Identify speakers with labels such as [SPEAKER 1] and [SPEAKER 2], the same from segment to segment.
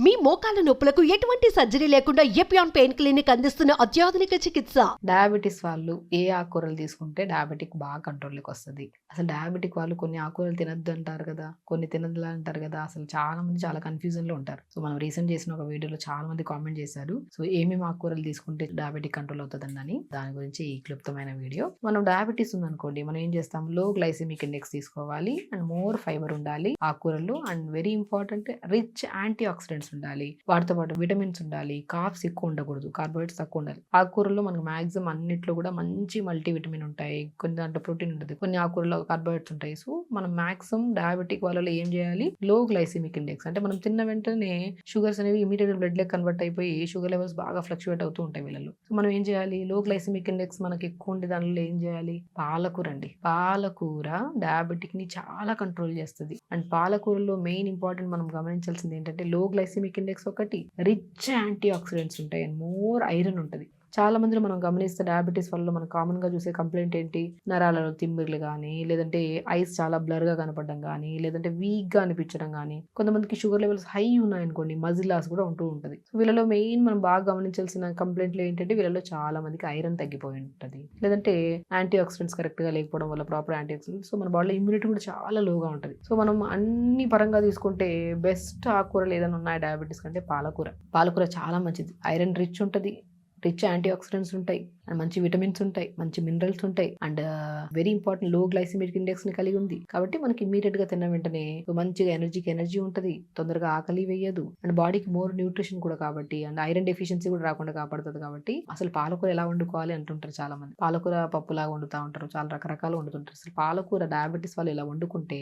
[SPEAKER 1] మీ మోకాల నొప్పులకు ఎటువంటి సర్జరీ లేకుండా ఎపియాన్ పెయిన్ క్లినిక్ అందిస్తున్న అత్యాధునిక చికిత్స?
[SPEAKER 2] డయాబెటీస్ వాళ్ళు ఏ ఆకుకూరలు తీసుకుంటే డయాబెటిక్ బాగా కంట్రోల్కి వస్తుంది. అసలు డయాబెటిక్ వాళ్ళు కొన్ని ఆకుకూరలు తినద్దు అంటారు కదా కొన్ని తినద్దు అంటారు కదా అసలు చాలా మంది చాలా కన్ఫ్యూజన్లో ఉంటారు. సో మనం రీసెంట్ చేసిన ఒక వీడియోలో చాలా మంది కామెంట్ చేశారు. సో ఏమేమి ఆకుకూరలు తీసుకుంటే డయాబెటిక్ కంట్రోల్ అవుతుందని. దాని గురించి ఈ క్లుప్తమైన వీడియో. మనం డయాబెటీస్ ఉందనుకోండి మనం ఏం చేస్తాం? లో గ్లైసెమిక్ ఇండెక్స్ తీసుకోవాలి. అండ్ మోర్ ఫైబర్ ఉండాలి ఆకుకూరలు and very important rich antioxidants ఉండాలి వాటితో పాటు విటమిన్స్ ఉండాలి కాఫ్స్ ఎక్కువ ఉండకూడదు కార్బోహైడ్రేట్స్ తక్కువ ఉండాలి. ఆకుకూరల్లో మనకు మాక్సిమం అన్నిట్లో కూడా మంచి మల్టీ విటమిన్ ఉంటాయి కొన్ని దాంట్లో ప్రోటీన్ ఉంటుంది కొన్ని ఆకుకూరలో కార్బోహైడ్రేట్స్ ఉంటాయి. సో మనం మాక్సిమం డయాబెటిక్ వాళ్ళలో ఏం చేయాలి? లో గ్లైసిమిక్ ఇండెక్స్ అంటే మనం తిన్న వెంటనే షుగర్స్ అనేవి ఇమీడియట్ బ్లడ్ లెక్ కన్వర్ట్ అయిపోయి షుగర్ లెవెల్స్ బాగా ఫ్లక్చువేట్ అవుతూ ఉంటాయి వీళ్ళలో సో మనం ఏం చేయాలి? లో గ్లైసిమిక్ ఇండెక్స్ మనకి ఎక్కువ ఉండే దానిలో ఏం చేయాలి? పాలకూర అండి. పాలకూర డయాబెటిక్ని చాలా కంట్రోల్ చేస్తుంది. అండ్ పాలకూరలో మెయిన్ ఇంపార్టెంట్ మనం గమనించాల్సింది ఏంటంటే లో గ్లైసిమిక్ ఇండెక్స్ ఒకటి. రిచ్ యాంటీ ఆక్సిడెంట్స్ ఉంటాయి. అండ్ మోర్ ఐరన్ ఉంటుంది. చాలా మందిని మనం గమనిస్తే డయాబెటీస్ వల్ల మనం కామన్గా చూసే కంప్లైంట్ ఏంటి? నరాలలో తిమ్మిర్లు కానీ లేదంటే ఐస్ చాలా బ్లర్గా కనపడడం కానీ లేదంటే వీక్గా అనిపించడం కానీ కొంతమందికి షుగర్ లెవెల్స్ హై ఉన్నాయనుకోండి మజిల్ లాస్ కూడా ఉంటూ ఉంటుంది. సో వీళ్ళలో మెయిన్ మనం బాగా గమనించాల్సిన కంప్లైంట్లు ఏంటంటే వీళ్ళలో చాలా మందికి ఐరన్ తగ్గిపోయి ఉంటుంది. లేదంటే యాంటీ ఆక్సిడెంట్స్ కరెక్ట్గా లేకపోవడం వల్ల ప్రాపర్ యాంటీ ఆక్సిడెంట్స్ సో మన బాడీలో ఇమ్యూనిటీ కూడా చాలా లోగా ఉంటుంది. సో మనం అన్ని పరంగా తీసుకుంటే బెస్ట్ ఆకుకూరలు ఏదైనా ఉన్నాయి డయాబెటీస్ కంటే? పాలకూర. పాలకూర చాలా మంచిది. ఐరన్ రిచ్ ఉంటుంది. రిచ్ యాంటీ ఆక్సిడెంట్స్ ఉంటాయి అండ్ మంచి విటమిన్స్ ఉంటాయి మంచి మినరల్స్ ఉంటాయి అండ్ వెరీ ఇంపార్టెంట్లో గ్లైసిమిక్ ఇండెక్స్ని కలిగి ఉంది. కాబట్టి మనకి ఇమీడియట్గా తిన్న వెంటనే మంచిగా ఎనర్జీకి ఎనర్జీ ఉంటుంది తొందరగా ఆకలి వేయదు అండ్ బాడీకి మోర్ న్యూట్రిషన్ కూడా కాబట్టి అండ్ ఐరన్ డెఫిషియన్సీ కూడా రాకుండా కాపాడుతుంది కాబట్టి అసలు పాలకూర ఎలా వండుకోవాలి అంటుంటారు చాలా మంది పాలకూర పప్పులాగా వండుతూ ఉంటారు చాలా రకరకాలు వండుతుంటారు. అసలు పాలకూర డయాబెటీస్ వాళ్ళు ఇలా వండుకుంటే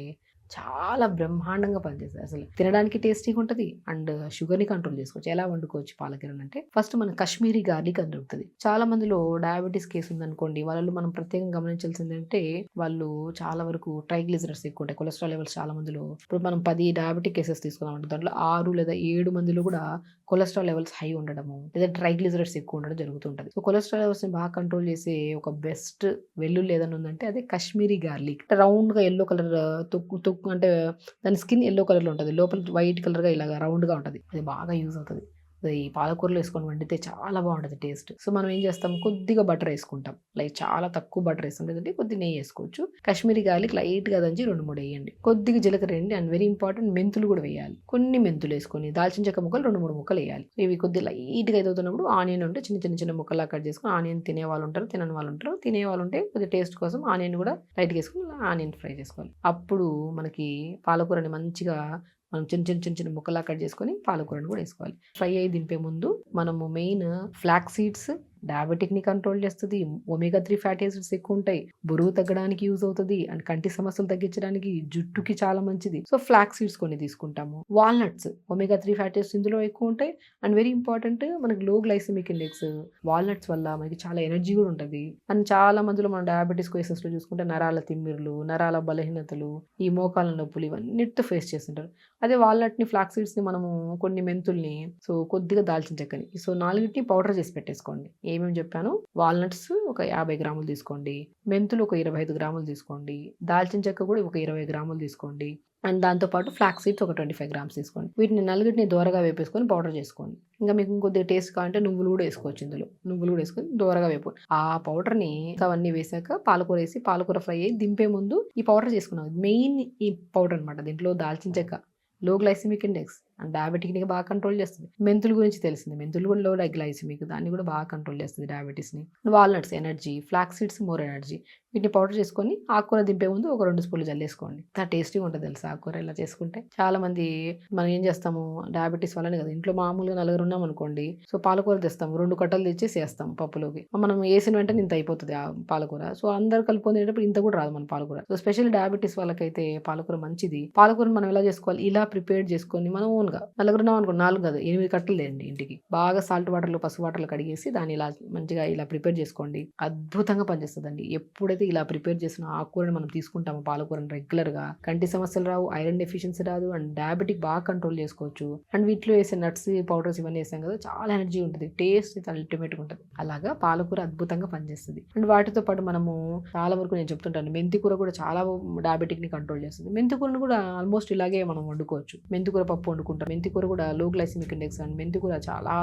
[SPEAKER 2] చాలా బ్రహ్మాండంగా పనిచేస్తుంది అసలు తినడానికి టేస్టీగా ఉంటుంది అండ్ షుగర్ని కంట్రోల్ చేసుకోవచ్చు. ఎలా వండుకోవచ్చు పాలకీరని అంటే ఫస్ట్ మన కశ్మీరీ గార్లిక్ అని దొరుకుతుంది. చాలా మందిలో డయాబెటీస్ కేసు ఉందనుకోండి వాళ్ళు మనం ప్రత్యేకంగా గమనించాల్సింది అంటే వాళ్ళు చాలా వరకు ట్రైగ్లిజరస్ ఎక్కువ ఉంటాయి. కొలెస్ట్రాల్ లెవెల్స్ చాలా మందిలో. ఇప్పుడు మనం పది డయాబెటిక్ కేసెస్ తీసుకున్నామంటే దాంట్లో ఆరు లేదా ఏడు మందిలో కూడా కొలెస్ట్రాల్ లెవెల్స్ హై ఉండడము లేదా ట్రైగ్లిజరస్ ఎక్కువ ఉండడం జరుగుతుంటుంది. సో కొలెస్ట్రాల్ లెవెల్స్ని బాగా కంట్రోల్ చేసే ఒక బెస్ట్ వెల్లుల్లి ఏదైనా ఉందంటే అదే కశ్మీరీ గార్లిక్. రౌండ్గా ఎల్లో కలర్ తొక్కు తొక్కు అంటే దాని స్కిన్ ఎల్లో కలర్లో ఉంటుంది. లోపల వైట్ కలర్గా ఇలాగా రౌండ్గా ఉంటుంది. అది బాగా యూజ్ అవుతుంది. ఈ పాలకూరలో వేసుకొని వండితే చాలా బాగుంటుంది టేస్ట్. సో మనం ఏం చేస్తాం? కొద్దిగా బటర్ వేసుకుంటాం. లైక్ చాలా తక్కువ బటర్ వేసుకుంటే లేదంటే కొద్దిగా నెయ్యి వేసుకోవచ్చు. కాశ్మీరీ గార్లిక్ లైట్గా దంచి రెండు మూడు వేయండి. కొద్దిగా జీలకర్ర వేయండి అండ్ వెరీ ఇంపార్టెంట్ మెంతులు కూడా వేయాలి. కొన్ని మెంతులు వేసుకొని దాల్చిన చెక్క ముక్కలు రెండు మూడు ముక్కలు వేయాలి. ఇవి కొద్దిగా లైట్గా ఎదుగుతున్నప్పుడు ఆనియన్ ఉంటే చిన్న చిన్న చిన్న ముక్కలా కట్ చేసుకొని ఆనియన్ తినే వాళ్ళు ఉంటారు తినని వాళ్ళు ఉంటారు. తినే వాళ్ళు ఉంటే కొద్దిగా టేస్ట్ కోసం ఆనియన్ కూడా లైట్గా వేసుకొని ఆనియన్ ఫ్రై చేసుకోవాలి. అప్పుడు మనకి పాలకూరని మంచిగా మనం చిన్న చిన్న చిన్న చిన్న ముక్కలా కట్ చేసుకొని పాలకూరని కూడా వేసుకోవాలి. ఫ్రై అయ్యి దింపే ముందు మనము మెయిన్ ఫ్లాక్ సీడ్స్ డయాబెటిక్ని కంట్రోల్ చేస్తుంది ఒమేగా త్రీ ఫ్యాటీ యాసిడ్స్ ఎక్కువ ఉంటాయి బరువు తగ్గడానికి యూజ్ అవుతుంది అండ్ కంటి సమస్యలు తగ్గించడానికి జుట్టుకి చాలా మంచిది. సో ఫ్లాక్ సీడ్స్ కొన్ని తీసుకుంటాము. Walnuts omega three fatty acids ఇందులో ఎక్కువ ఉంటాయి అండ్ వెరీ ఇంపార్టెంట్ మనకి లో గ్లైసెమిక్ ఇండెక్స్ వాల్నట్స్ వల్ల మనకి చాలా ఎనర్జీ కూడా ఉంటుంది. అండ్ చాలా మందిలో మనం డయాబెటీస్ కేసెస్లో చూసుకుంటే నరాల తిమ్మిర్లు నరాల బలహీనతలు ఈ మోకాల నొప్పులు ఇవన్నిటితో ఫేస్ చేస్తుంటారు. అదే వాల్నట్ని ఫ్లాక్ సీడ్స్ని మనము కొన్ని మెంతుల్ని సో కొద్దిగా దాల్చిన చెక్కని సో నాలుగింటిని పౌడర్ చేసి పెట్టేసుకోండి. ఏమేమి చెప్పాను? వాల్నట్స్ ఒక యాభై గ్రాములు తీసుకోండి. మెంతులు ఒక ఇరవై ఐదు గ్రాములు తీసుకోండి. దాల్చిన చెక్క కూడా ఒక ఇరవై గ్రాములు తీసుకోండి. అండ్ దాంతోపాటు ఫ్లాక్ సీడ్స్ ఒక ట్వంటీ ఫైవ్ గ్రామ్స్ తీసుకోండి. వీటిని నలుగురిని దూరగా వేపేసుకొని పౌడర్ చేసుకోండి. ఇంకా మీకు ఇంకొద్దిగా టేస్ట్ కావాలంటే నువ్వులు కూడా వేసుకోవచ్చు ఇందులో. నువ్వులు కూడా వేసుకొని దూరగా వేపు ఆ పౌడర్ని అవన్నీ వేసాక పాలకూర వేసి పాలకూర ఫ్రై అయ్యి దింపే ముందు ఈ పౌడర్ చేసుకున్నాం. మెయిన్ ఈ పౌడర్ అనమాట దీంట్లో దాల్చిన చెక్క. లో గ్లైసిమిక్ ఇండెక్స్. అండ్ డయాబెటిక్ని బాగా కంట్రోల్ చేస్తుంది. మెంతుల గురించి తెలిసింది. మెంతులు కూడా లో గ్లైసిమిక్ దాన్ని కూడా బాగా కంట్రోల్ చేస్తుంది డయాబెటీస్ని walnuts energy flax seeds more energy వీటిని పౌడర్ చేసుకొని ఆకుకూర దింపే ముందు ఒక రెండు స్పూన్లు జల్లేసుకోండి చాలా టేస్టీగా ఉంటుంది తెలుసు ఆకుకూర ఇలా చేసుకుంటే? చాలా మంది మనం ఏం చేస్తాము? డయాబెటీస్ వల్లనే కదా. ఇంట్లో మామూలుగా నలుగురు ఉన్నాం అనుకోండి. సో పాలకూర తెస్తాము. రెండు కట్టలు తెచ్చేసి వేస్తాం పప్పులోకి. మనం వేసిన వెంటనే ఇంత అయిపోతుంది ఆ పాలకూర. సో అందరు కలుపుకునేటప్పుడు ఇంత కూడా రాదు మన పాలకూర. సో స్పెషల్ డయాబెటీస్ వాళ్ళకైతే పాలకూర మంచిది. పాలకూరని మనం ఎలా చేసుకోవాలి? ఇలా ప్రిపేర్ చేసుకొని మనం మామూలుగా నలుగురు ఉన్నాం అనుకో నాలుగు కాదు ఎనిమిది కట్టలు లేండి ఇంటికి. బాగా సాల్ట్ వాటర్లో పసుపు వాటర్లో కడిగేసి దాన్ని ఇలా మంచిగా ఇలా ప్రిపేర్ చేసుకోండి. అద్భుతంగా పనిచేస్తుందండి. ఎప్పుడైతే ఇలా ప్రిపేర్ చేసిన ఆకుకూరని మనం తీసుకుంటాము పాలకూరని రెగ్యులర్గా కంటి సమస్యలు రావు ఐరన్ డెఫిషియన్సీ రాదు అండ్ డయాబెటిక్ బాగా కంట్రోల్ చేసుకోవచ్చు. అండ్ వీటిలో వేసే నట్స్ పౌడర్స్ ఇవన్నీ వేసాం కదా చాలా ఎనర్జీ ఉంటుంది. టేస్ట్ అయితే అల్టిమేట్గా ఉంటుంది. అలాగా పాలకూర అద్భుతంగా పనిచేస్తుంది. అండ్ వాటితో పాటు మనము చాలా వరకు నేను చెప్తుంటాను మెంతి కూర కూడా చాలా డయాబెటిక్ని కంట్రోల్ చేస్తుంది. మెంతి కూరను కూడా ఆల్మోస్ట్ ఇలాగే మనం వండుకోవచ్చు. మెంతి కూర పప్పు వండుకుంటాం ఉంటారు మెంతికూర కూడా లో గ్లైసిమిక్ ఇండెక్స్ అండ్ మెంతికూర చాలా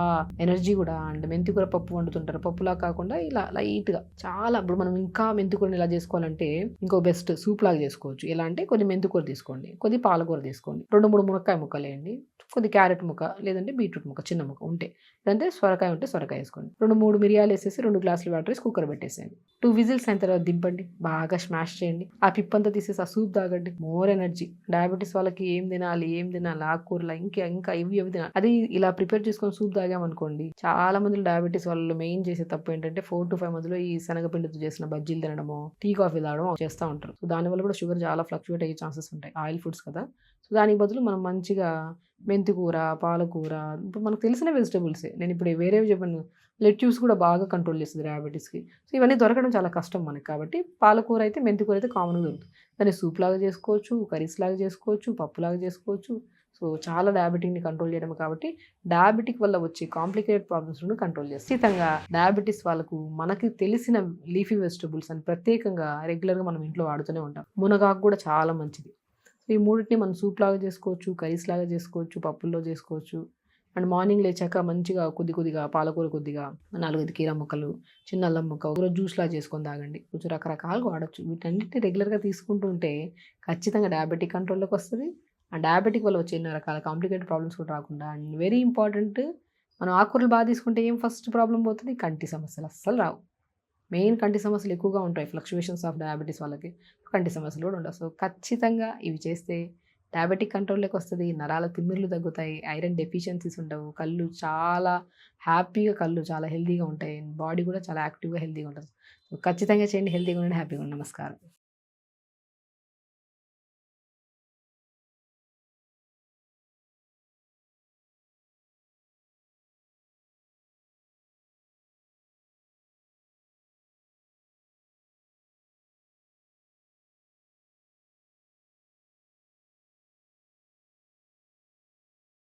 [SPEAKER 2] ఎనర్జీ కూడా అండ్ మెంతికూర పప్పు వండుతుంటారు. పప్పులా కాకుండా ఇలా లైట్గా చాలా ఇప్పుడు మనం ఇంకా మెంతికూరని ఇలా చేసుకోవాలంటే ఇంకో బెస్ట్ సూప్ లాగా చేసుకోవచ్చు. ఎలా అంటే కొద్ది మెంతికూర తీసుకోండి కొద్ది పాలకూర తీసుకోండి. రెండు మూడు మునక్కాయ ముక్కలు వేయండి. కొద్ది క్యారెట్ ముక్క లేదంటే బీట్రూట్ ముక్క చిన్న ముక్క ఉంటే. లేదంటే సొరకాయ ఉంటే సొరకాయ వేసుకోండి. రెండు మూడు మిరియాలు వేసేసి రెండు గ్లాసులు వాటర్ వేసి కుక్కర్ పెట్టేసేయండి. టూ విజిల్స్ అయిన తర్వాత దింపండి. బాగా స్మాష్ చేయండి. ఆ పిప్పంతా తీసేసి ఆ సూప్ తాగండి. More energy. డయాబెటీస్ వాళ్ళకి ఏం తినాలి ఏం తినాలి ఆకుకూరలు ఇంకా ఇంకా ఇవి ఇవి తినాలి. అది ఇలా ప్రిపేర్ చేసుకొని సూప్ తాగామనుకోండి చాలా మంది డయాబెటీస్ వాళ్ళు మెయిన్ చేసే తప్పు ఏంటంటే ఫోర్ టు ఫైవ్ మందిలో ఈ శనగపిండితో చేసిన బజ్జీలు తినడము టీ కాఫీ తాగడం చేస్తూ ఉంటారు. సో దానివల్ల కూడా షుగర్ చాలా ఫ్లక్చువేట్ అయ్యే ఛాన్సెస్ ఉంటాయి ఆయిల్ ఫుడ్స్ కదా. సో దానికి బదులు మనం మంచిగా మెంతికూర పాలకూర ఇప్పుడు మనకు తెలిసిన వెజిటబుల్సే నేను ఇప్పుడు వేరేవి చెప్పాను లెట్యూస్ కూడా బాగా కంట్రోల్ చేస్తుంది డయాబెటీస్కి సో ఇవన్నీ దొరకడం చాలా కష్టం మనకి కాబట్టి పాలకూర అయితే మెంతికూర అయితే కామన్గా దొరుకుతుంది. దాన్ని సూప్ లాగా చేసుకోవచ్చు కర్రీస్ లాగా చేసుకోవచ్చు పప్పులాగా చేసుకోవచ్చు సో చాలా డయాబెటిక్ని కంట్రోల్ చేయడం కాబట్టి డయాబెటిక్ వల్ల వచ్చే కాంప్లికేటెడ్ ప్రాబ్లమ్స్ నుండి కంట్రోల్ చేస్తాం ఖచ్చితంగా డయాబెటీస్ వాళ్ళకు మనకి తెలిసిన లీఫీ వెజిటబుల్స్ అని ప్రత్యేకంగా రెగ్యులర్గా మనం ఇంట్లో వాడుతూనే ఉంటాం. మునగాకు కూడా చాలా మంచిది. సో ఈ మూడింటిని మనం సూప్ లాగా చేసుకోవచ్చు కర్రీస్ లాగా చేసుకోవచ్చు పప్పుల్లో చేసుకోవచ్చు. అండ్ మార్నింగ్ లేచాక మంచిగా కొద్ది కొద్దిగా పాలకూర కొద్దిగా నాలుగైదు కీర ముక్కలు చిన్న అల్లం ముక్క ఒకరోజు జ్యూస్ లాగా చేసుకొని తాగండి. కొంచెం రకరకాలుగా వాడచ్చు. వీటన్నిటిని రెగ్యులర్గా తీసుకుంటుంటే ఖచ్చితంగా డయాబెటిక్ కంట్రోల్లోకి వస్తుంది. ఆ డయాబెటిక్ వల్ల వచ్చే ఎన్నో రకాల కాంప్లికేటెడ్ ప్రాబ్లమ్స్ కూడా రాకుండా అండ్ వెరీ ఇంపార్టెంట్ మనం ఆకుకూరలు బాగా తీసుకుంటే ఏం ఫస్ట్ ప్రాబ్లం పోతుంది? కంటి సమస్యలు అస్సలు రావు. మెయిన్ కంటి సమస్యలు ఎక్కువగా ఉంటాయి ఫ్లక్చువేషన్స్ ఆఫ్ డయాబెటీస్ వాళ్ళకి. కంటి సమస్యలు కూడా ఉండవు. సో ఖచ్చితంగా ఇవి చేస్తే డయాబెటిక్ కంట్రోల్లోకి వస్తుంది నరాల తిమ్మిర్లు తగ్గుతాయి ఐరన్ డెఫిషియన్సీస్ ఉండవు కళ్ళు చాలా హ్యాపీగా కళ్ళు చాలా హెల్తీగా ఉంటాయి బాడీ కూడా చాలా యాక్టివ్గా హెల్తీగా ఉంటుంది. ఖచ్చితంగా చేయండి హెల్తీగా ఉండండి హ్యాపీగా ఉండండి. నమస్కారం.